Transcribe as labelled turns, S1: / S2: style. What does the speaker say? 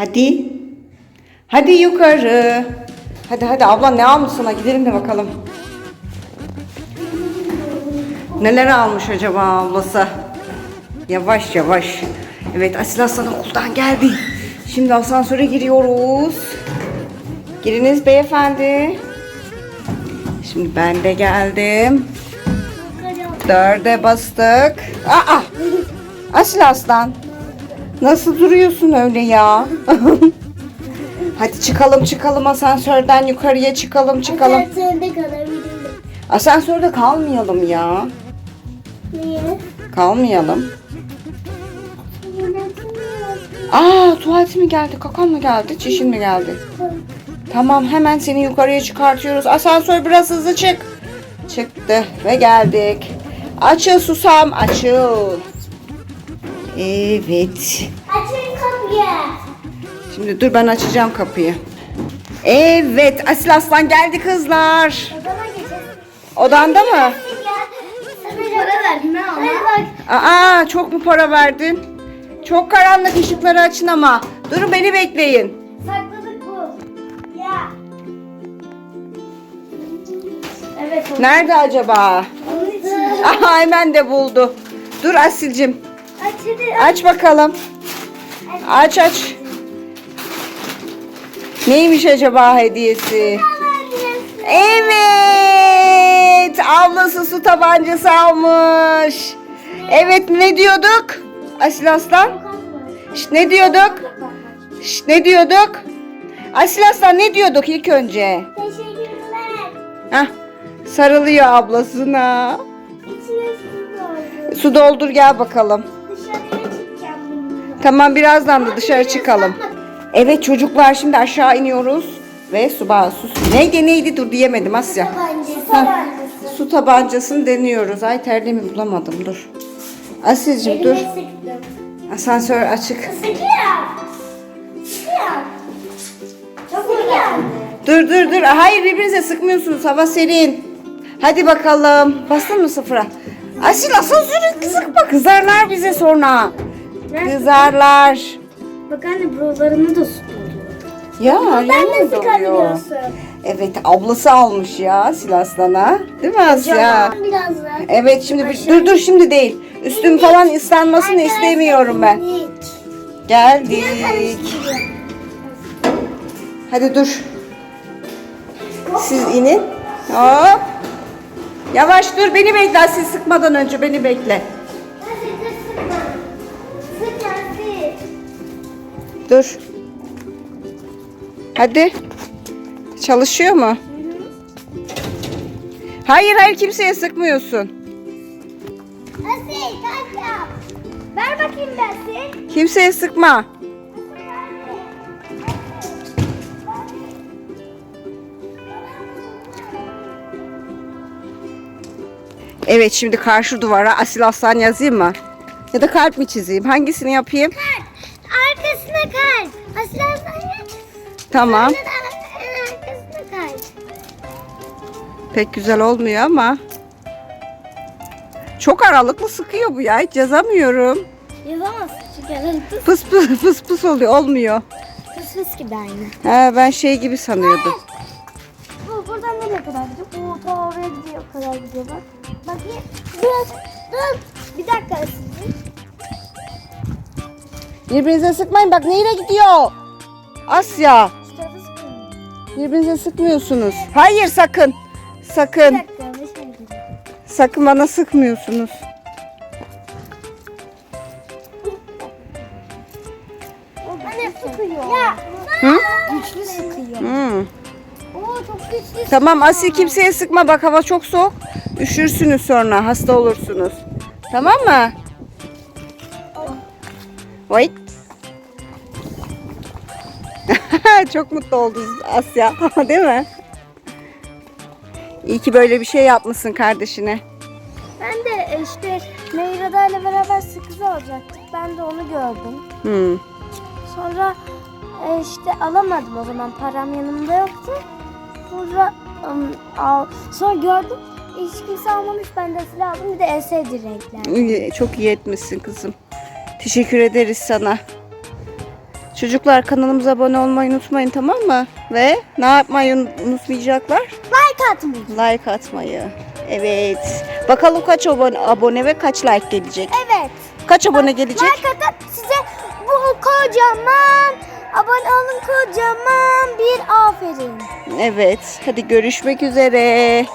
S1: Hadi. Hadi yukarı. Hadi hadi abla ne almış sana gidelim de bakalım. Neler almış acaba ablası? Yavaş yavaş. Evet Asil Aslan okuldan geldi. Şimdi asansöre giriyoruz. Giriniz beyefendi. Şimdi ben de geldim. Dörde bastık. Aa! Asil Aslan. Nasıl duruyorsun öyle ya? Hadi çıkalım çıkalım asansörden yukarıya çıkalım çıkalım.
S2: Asansörde kalabilirim.
S1: Asansörde kalmayalım ya.
S2: Niye?
S1: Kalmayalım. Aa tuvalet mi geldi, kakan mı geldi, çişin mi geldi? Tamam hemen seni yukarıya çıkartıyoruz. Asansör biraz hızlı çık. Çıktı ve geldik. Açıl susam açıl. Evet.
S2: Açın kapıyı.
S1: Şimdi dur ben açacağım kapıyı. Evet Asil Aslan geldi kızlar.
S2: Odama geçelim.
S1: Odanda mı?
S2: Para verdim ha ona.
S1: Aa çok mu para verdin? Çok karanlık ışıkları açın ama. Durun beni bekleyin.
S2: Sakladık bu. Ya. Evet.
S1: Nerede acaba?
S2: Onun için.
S1: Aha hemen de buldu. Dur Asil'cim.
S2: Aç
S1: bakalım. Aç aç. Neymiş acaba hediyesi? Evet. Ablası su tabancası almış. Evet ne diyorduk? Asil Aslan. Şş, ne diyorduk? Şş, ne diyorduk? Asil Aslan ne diyorduk ilk önce?
S2: Teşekkürler.
S1: Hah, sarılıyor ablasına.
S2: İçine su doldu.
S1: Su doldur gel bakalım. Tamam birazdan da dışarı çıkalım. Evet çocuklar şimdi aşağı iniyoruz. Ve su su neydi neydi dur diyemedim Asya. Ha,
S2: Tabancası.
S1: Su tabancasını deniyoruz. Ay terliğimi bulamadım dur. Asya'cığım dur. Asansör açık. Dur dur dur. Hayır birbirinize sıkmıyorsunuz. Hava serin. Hadi bakalım. Bastın mı sıfıra? Asil asansörü sıkma. Kızarlar bize sonra. Kızarlar.
S2: Bak anne buralarını da su
S1: Ya
S2: Ben de
S1: mi doluyor?
S2: sıkabiliyorsun.
S1: Evet ablası almış ya Silaslana. Değil mi Asya?
S2: Biraz.
S1: Evet şimdi bir- dur dur şimdi değil. Üstüm falan ıslanmasını istemiyorum ben. Geldik. Hadi dur. Siz inin. Hop. Yavaş dur beni bekle Asil sıkmadan önce beni bekle.
S2: Dur. Hadi.
S1: Çalışıyor mu? Hayır hayır kimseye sıkmıyorsun.
S2: Asil kalk yap. Ver bakayım ben Asil.
S1: Kimseye sıkma. Evet şimdi karşı duvara Asil Aslan yazayım mı? Ya da kalp mi çizeyim? Hangisini yapayım?
S2: Arkasına kalp. Aslan sen
S1: Tamam.
S2: Arkasına.
S1: Pek güzel olmuyor ama. Çok aralıklı sıkıyor bu ya. Hiç yazamıyorum.
S2: Yazamazsın çünkü aralıklı
S1: Pıs pıs pıs pıs oluyor. Olmuyor.
S2: fıs fıs gibi aynı.
S1: Ha, ben şey gibi sanıyordum.
S2: Bu buradan nereye kadar gidiyor? Bu ta oraya gidiyor kadar gidiyor bak. Bakayım. Dur. Dur. Bir dakika.
S1: Birbirinize sıkmayın. Bak neyle gidiyor? Asya.
S2: Şu tarafı sıkıyorum.
S1: Birbirinize sıkmıyorsunuz. Hayır sakın.
S2: Bir
S1: Sakın.
S2: dakika. Ne şey?
S1: Sakın bana sıkmıyorsunuz.
S2: Anne sıkıyor. Ya.
S1: Hı?
S2: Güçlü sıkıyor.
S1: Hmm.
S2: Oo çok güçlü
S1: Tamam Asil kimseye sıkma. Bak hava çok soğuk. Üşürsünüz sonra. Hasta olursunuz. Tamam mı? Wait. çok mutlu oldun Asya. Değil mi? İyi ki böyle bir şey yapmışsın kardeşine.
S2: Ben de işte Meyrada ile beraber sakız alacaktık. Ben de onu gördüm.
S1: Hmm.
S2: Sonra e, işte alamadım o zaman param yanımda yoktu. Sonra ım, al, sonra gördüm hiç kimse almamış ben de silah aldım bir de en sevdiği renkler.
S1: Çok iyi etmişsin kızım. Teşekkür ederiz sana. Çocuklar kanalımıza abone olmayı unutmayın tamam mı? Ve ne yapmayı un- unutmayacaklar?
S2: Like atmayın.
S1: Like atmayı. Evet. Bakalım kaç abone, abone ve kaç like gelecek?
S2: Evet.
S1: Kaç abone gelecek?
S2: Like atıp size bu kocaman abone olun kocaman bir aferin.
S1: Evet. Hadi görüşmek üzere.